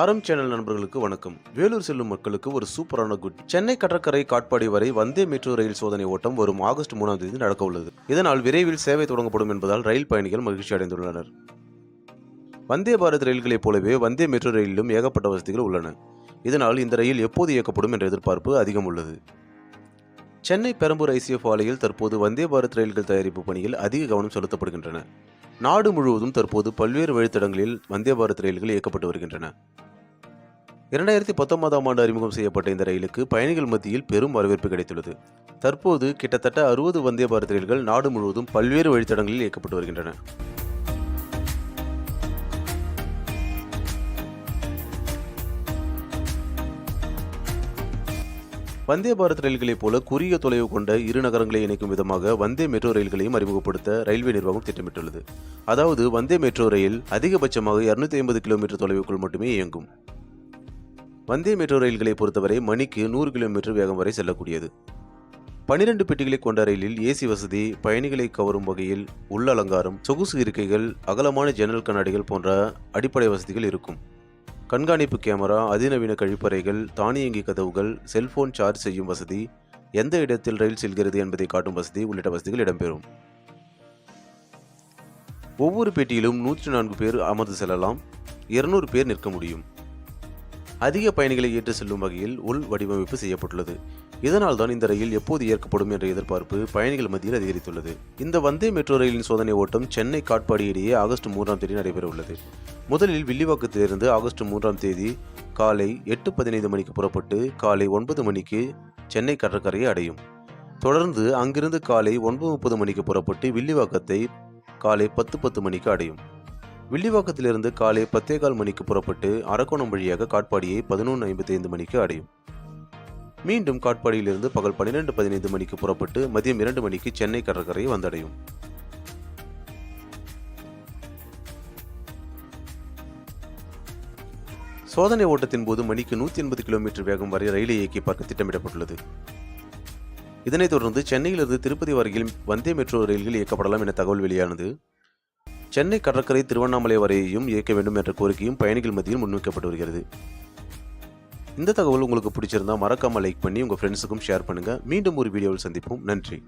ஆரம் சேனல் நண்பர்களுக்கு வணக்கம். வேலூர் செல்லும் மக்களுக்கு ஒரு சூப்பரான குட். சென்னை கடற்கரை காட்பாடி வரை வந்தே மெட்ரோ ரயில் சோதனை ஓட்டம் வரும் ஆகஸ்ட் மூணாம் தேதி நடக்க உள்ளது. இதனால் விரைவில் சேவை தொடங்கப்படும் என்பதால் ரயில் பயணிகள் மகிழ்ச்சி அடைந்துள்ளனர். வந்தே பாரத் ரயில்களைப் போலவே வந்தே மெட்ரோ ரயிலிலும் ஏகப்பட்ட வசதிகள் உள்ளன. இதனால் இந்த ரயில் எப்போது இயக்கப்படும் என்ற எதிர்பார்ப்பு அதிகம் உள்ளது. சென்னை பெரம்பூர் ஐசிஎஃப் ஆலையில் தற்போது வந்தே பாரத் ரயில்கள் தயாரிப்பு பணியில் அதிக கவனம் செலுத்தப்படுகின்றன. நாடு முழுவதும் தற்போது பல்வேறு வழித்தடங்களில் வந்தே பாரத் ரயில்கள் இயக்கப்பட்டு வருகின்றன. இரண்டாயிரத்தி பத்தொன்பதாம் ஆண்டு அறிமுகம் செய்யப்பட்ட இந்த ரயிலுக்கு பயணிகள் மத்தியில் பெரும் வரவேற்பு கிடைத்துள்ளது. தற்போது கிட்டத்தட்ட அறுபது வந்தே பாரத் ரயில்கள் நாடு முழுவதும் பல்வேறு வழித்தடங்களில் இயக்கப்பட்டு வருகின்றன. வந்தே பாரத் ரயில்களைப் போல குறுகிய தொலைவு கொண்ட இரு நகரங்களை இணைக்கும் விதமாக வந்தே மெட்ரோ ரயில்களையும் அறிமுகப்படுத்த ரயில்வே நிர்வாகம் திட்டமிட்டுள்ளது. அதாவது வந்தே மெட்ரோ ரயில் அதிகபட்சமாக 250 ஐம்பது கிலோமீட்டர் தொலைவுக்குள் மட்டுமே இயங்கும். வந்தே மெட்ரோ ரயில்களை பொறுத்தவரை மணிக்கு நூறு கிலோமீட்டர் வேகம் வரை செல்லக்கூடியது. பனிரெண்டு பெட்டிகளை கொண்ட ரயிலில் ஏசி வசதி பயணிகளை கவரும் வகையில் உள் அலங்காரம் சொகுசு இருக்கைகள் அகலமான ஜன்னல் கண்ணாடிகள் போன்ற அடிப்படை வசதிகள் இருக்கும். கண்காணிப்பு கேமரா அதிநவீன கழிப்பறைகள் தானியங்கி கதவுகள் செல்போன் சார்ஜ் செய்யும் வசதி எந்த இடத்தில் ரயில் செல்கிறது என்பதை காட்டும் வசதி உள்ளிட்ட வசதிகள் இடம்பெறும். ஒவ்வொரு பெட்டியிலும் நூற்றி நான்கு பேர் அமர்ந்து செல்லலாம். இருநூறு பேர் நிற்க முடியும். அதிக பயணிகளை ஏற்று செல்லும் வகையில் உள் வடிவமைப்பு செய்யப்பட்டுள்ளது. இதனால் தான் இந்த ரயில் எப்போது இயக்கப்படும் என்ற எதிர்பார்ப்பு பயணிகள் மத்தியில் அதிகரித்துள்ளது. இந்த வந்தே மெட்ரோ ரயிலின் சோதனை ஓட்டம் சென்னை காட்பாடி இடையே ஆகஸ்ட் மூன்றாம் தேதி நடைபெற உள்ளது முதலில் வில்லிவாக்கத்திலிருந்து ஆகஸ்ட் மூன்றாம் தேதி காலை எட்டு பதினைந்து மணிக்கு புறப்பட்டு காலை ஒன்பது மணிக்கு சென்னை கடற்கரையை அடையும். தொடர்ந்து அங்கிருந்து காலை ஒன்பது முப்பது மணிக்கு புறப்பட்டு வில்லிவாக்கத்தை காலை பத்து பத்து மணிக்கு அடையும். வில்லிவாக்கத்திலிருந்து காலை பத்தே கால் மணிக்கு புறப்பட்டு அரக்கோணம் வழியாக காட்பாடியை பதினொன்று ஐம்பத்தி ஐந்து மணிக்கு அடையும். மீண்டும் காட்பாடியிலிருந்து பகல் பன்னிரெண்டு பதினைந்து மணிக்கு புறப்பட்டு மதியம் இரண்டு மணிக்கு சென்னை கடற்கரையை வந்தடையும். சோதனை ஓட்டத்தின் போது மணிக்கு நூற்றி எண்பது கிலோமீட்டர் வேகம் வரை ரயிலை இயக்கி பார்க்க திட்டமிடப்பட்டுள்ளது. இதனைத் தொடர்ந்து சென்னையிலிருந்து திருப்பதி வரையில் வந்தே மெட்ரோ ரயில்கள் இயக்கப்படலாம் என தகவல் வெளியானது. சென்னை கடற்கரை திருவண்ணாமலை வரையையும் இயக்க வேண்டும் என்ற கோரிக்கையும் பயணிகள் மத்தியில் முன்வைக்கப்பட்டு வருகிறது. இந்த தகவல் உங்களுக்கு பிடிச்சிருந்தா மறக்காமல் லைக் பண்ணி உங்கள் ஃப்ரெண்ட்ஸுக்கும் ஷேர் பண்ணுங்கள் மீண்டும் ஒரு வீடியோவில் சந்திப்போம். நன்றி.